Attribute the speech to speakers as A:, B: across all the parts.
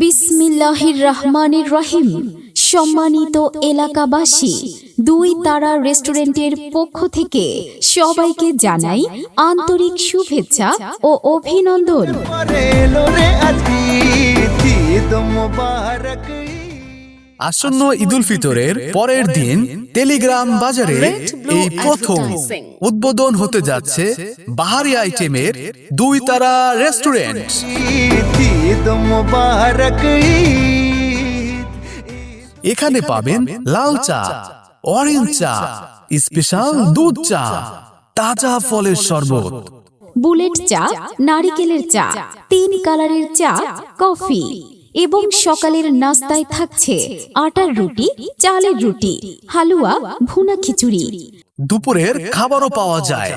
A: বিসমিল্লাহির রহমানির রহিম। সম্মানিত এলাকাবাসী, দুই তারা রেস্টুরেন্টের পক্ষ থেকে সবাইকে জানাই আন্তরিক শুভেচ্ছা ও অভিনন্দন।
B: আসন্ন ঈদুল ফিতরের পরের দিন টেলিগ্রাম বাজারে এই প্রথম উদ্বোধন হতে যাচ্ছে বাহারি আইটেমের দুই তারা রেস্টুরেন্ট এখানে পাবেন লাল চা অরেঞ্জ চা স্পেশাল দুধ চা তাজা ফলের শরবত।
A: বুলেট চা নারিকেলের চা তিন কালারের চা কফি এবং সকালের নাস্তায় থাকছে আটার রুটি চালের রুটি হালুয়া ভুনা খিচুড়ি।
B: দুপুরের খাবারও পাওয়া যায়।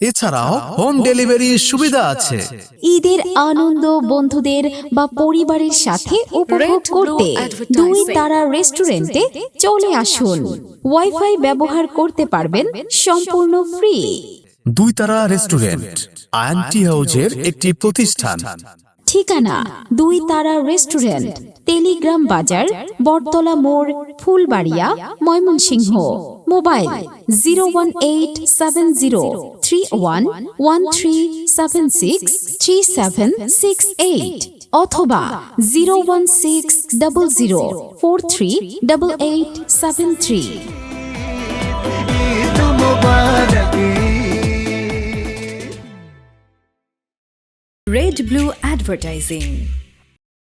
B: এছাড়াও হোম ডেলিভারির সুবিধা আছে।
A: ঈদের আনন্দ বন্ধুদের বা পরিবারের সাথে উপভোগ করতে দুই তারা রেস্টুরেন্টে চলে আসুন। ওয়াইফাই ব্যবহার করতে পারবেন সম্পূর্ণ ফ্রি
B: দুই তারা রেস্টুরেন্ট আয়ান্টি হাউজের একটি প্রতিষ্ঠান।
A: ঠিকানা দুই তারা রেস্টুরেন্ট টেলিগ্রাম বাজার, বটতলা মোড়, Phulbaria, Mymensingh. Mobile zero one eight seven zero three one one three seven six three seven six eight অথবা zero one six double zero four three double eight seven three
C: Red Blue Advertising